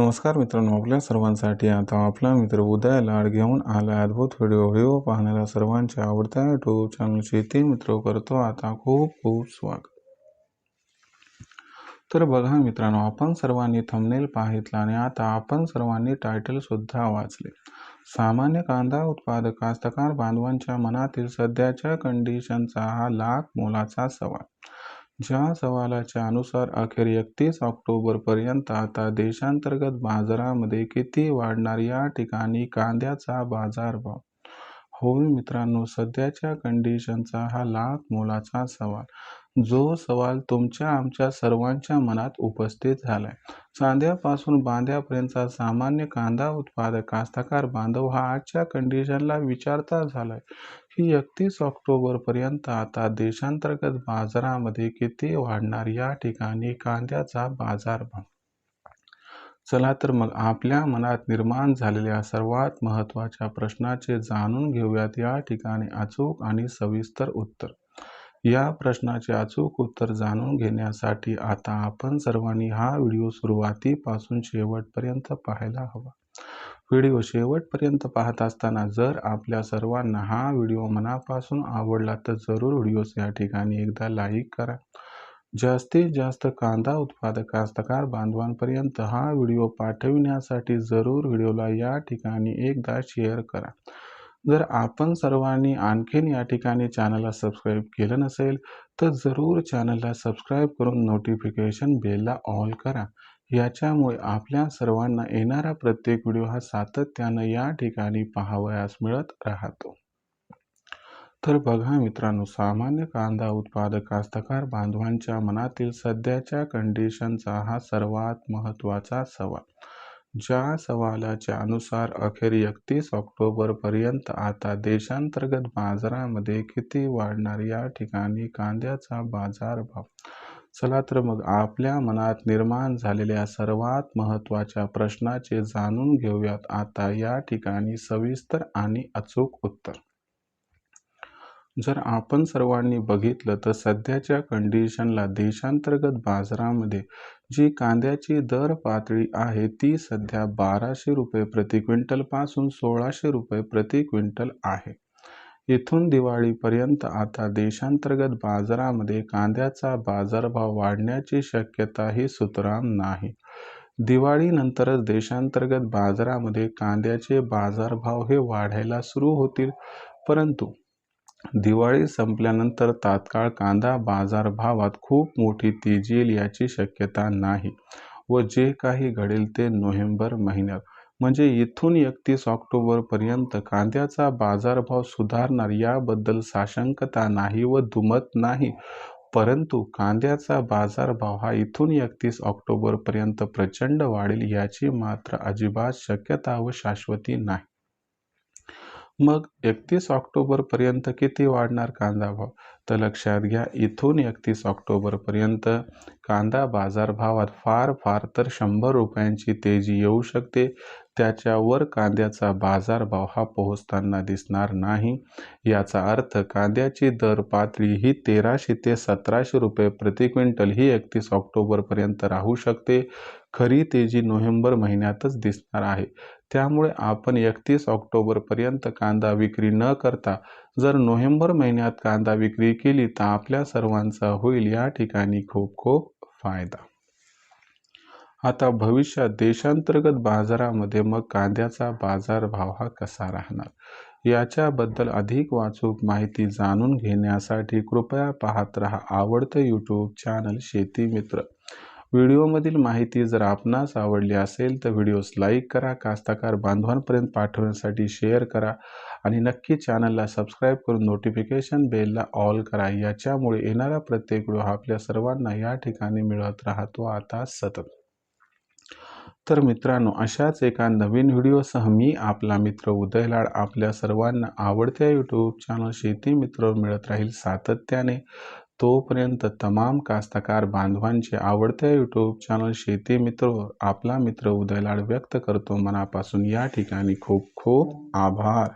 नमस्कार मित्रांनो आपल्या सर्वांसाठी आता आपला मित्र उदय लाड घेऊन आला अद्भुत व्हिडिओ व्हिडिओ पाहणाऱ्या सर्वांच्या आवडत्या युट्यूब चॅनल शेती मित्र करतो आता खूप खूप स्वागत. तर बघा मित्रांनो आपण सर्वांनी थंबनेल पाहितला आणि आता आपण सर्वांनी टायटल सुद्धा वाचले. सामान्य कांदा उत्पादक कास्तकार बांधवांच्या मनातील सध्याच्या कंडिशनचा हा लाख मोलाचा सवाल. ज्या सवालाच्या अनुसार अखेर एकतीस ऑक्टोबरपर्यंत आता देशांतर्गत बाजारामध्ये किती वाढणार या ठिकाणी कांद्याचा बाजारभाव? होय मित्रांनो सध्याच्या कंडिशनचा हा लाख मोलाचा सवाल. जो सवाल तुमच्या आमच्या सर्वांच्या मनात उपस्थित झालाय. चांद्यापासून बांध्यापर्यंतचा सामान्य कांदा उत्पादक कास्तकार बांधव हा आजच्या कंडिशनला विचारता झालाय. की एकतीस ऑक्टोबरपर्यंत आता देशांतर्गत बाजारामध्ये किती वाढणार या ठिकाणी कांद्याचा बाजारभाव चला तर मग आपल्या मनात निर्माण झालेल्या सर्वात महत्त्वाच्या प्रश्नाचे जाणून घेऊयात. या ठिकाणी अचूक आणि सविस्तर उत्तर. या प्रश्नाचे अचूक उत्तर जाणून घेण्यासाठी आता आपण सर्वांनी हा व्हिडिओ सुरुवातीपासून शेवटपर्यंत पाहायला हवा. व्हिडिओ शेवटपर्यंत पाहत असताना जर आपल्या सर्वांना हा व्हिडिओ मनापासून आवडला तर जरूर व्हिडिओस या ठिकाणी एकदा लाईक करा. जास्तीत जास्त कांदा उत्पादक कास्तकार बांधवांपर्यंत हा व्हिडिओ पाठविण्यासाठी जरूर व्हिडिओला या ठिकाणी एकदा शेअर करा. जर आपण सर्वांनी आणखीन या ठिकाणी चॅनलला सबस्क्राईब केलं नसेल तर जरूर चॅनलला सबस्क्राईब करून नोटिफिकेशन बेलला ऑल करा. याच्यामुळे आपल्या सर्वांना येणारा प्रत्येक व्हिडिओ हा सातत्यानं या ठिकाणी पाहावयास मिळत राहतो. तर बघा मित्रांनो सामान्य कांदा उत्पादक कास्तकार बांधवांच्या मनातील सध्याच्या कंडिशनचा हा सर्वात महत्त्वाचा सवाल. ज्या सवालाच्या अनुसार अखेर एकतीस ऑक्टोबरपर्यंत आता देशांतर्गत बाजारामध्ये किती वाढणार या ठिकाणी कांद्याचा बाजारभाव? चला तर मग आपल्या मनात निर्माण झालेल्या सर्वात महत्त्वाच्या प्रश्नाचे जाणून घेऊयात. आता या ठिकाणी सविस्तर आणि अचूक उत्तर. जर आपण सर्वांनी बघितलं तर सध्याच्या कंडिशनला देशांतर्गत बाजारामध्ये जी कांद्याची दर पातळी आहे ती सध्या बाराशे रुपये प्रति क्विंटलपासून सोळाशे रुपये प्रति क्विंटल आहे. इथून दिवाळीपर्यंत आता देशांतर्गत बाजारामध्ये कांद्याचा बाजारभाव वाढण्याची शक्यताही सुतराम नाही. दिवाळीनंतरच देशांतर्गत बाजारामध्ये कांद्याचे बाजारभाव हे वाढायला सुरू होतील. परंतु दिवाळी संपल्यानंतर तात्काळ कांदा बाजारभावात खूप मोठी तेजी येईल याची शक्यता नाही व जे काही घडेल ते नोव्हेंबर महिन्यात. म्हणजे इथून एकतीस ऑक्टोबरपर्यंत कांद्याचा बाजारभाव सुधारणार याबद्दल साशंकता नाही व दुमत नाही. परंतु कांद्याचा बाजारभाव हा इथून एकतीस ऑक्टोबरपर्यंत प्रचंड वाढेल याची मात्र अजिबात शक्यता व शाश्वती नाही. मग एकतीस ऑक्टोबरपर्यंत किती वाढणार कांदा भाव? तर लक्षात घ्या इथून एकतीस ऑक्टोबरपर्यंत कांदा बाजारभावात फार फार तर शंभर रुपयांची तेजी येऊ शकते. त्याच्यावर कांद्याचा बाजारभाव हा पोहोचताना दिसणार नाही. याचा अर्थ कांद्याची दर पातळी ही तेराशे ते सतराशे रुपये प्रति क्विंटल ही एकतीस ऑक्टोबरपर्यंत राहू शकते. खरी तेजी नोव्हेंबर महिन्यातच दिसणार आहे. त्यामुळे आपण एकतीस ऑक्टोबरपर्यंत कांदा विक्री न करता जर नोव्हेंबर महिन्यात कांदा विक्री केली तर आपल्या सर्वांचा होईल या ठिकाणी खूप खूप फायदा. आता भविष्यात देशांतर्गत बाजारामध्ये मग कांद्याचा बाजारभाव हा कसा राहणार? याच्याबद्दल अधिक वाचूक माहिती जाणून घेण्यासाठी कृपया पाहत रहा आवडतं यूट्यूब चॅनल शेती मित्र. व्हिडिओमधील माहिती जर आपणास आवडली असेल तर व्हिडिओस लाईक करा कास्ताकार बांधवांपर्यंत पाठवण्यासाठी शेअर करा आणि नक्की चॅनलला सबस्क्राईब करून नोटिफिकेशन बेलला ऑल करा. याच्यामुळे येणारा प्रत्येक व्हिडिओ आपल्या सर्वांना या ठिकाणी मिळत राहतो. आता सतत. तर मित्रांनो अशाच एका नवीन व्हिडिओसह मी आपला मित्र उदयलाड आपल्या सर्वांना आवडत्या यूट्यूब चॅनल शेती मित्र मिळत राहील सातत्याने. तोपर्यंत तमाम कास्तकार बांधवांचे आवडत्या यूट्यूब चॅनल शेती मित्र आपला मित्र उदयलाड व्यक्त करतो. मनापासून या ठिकाणी खूप खूप आभार.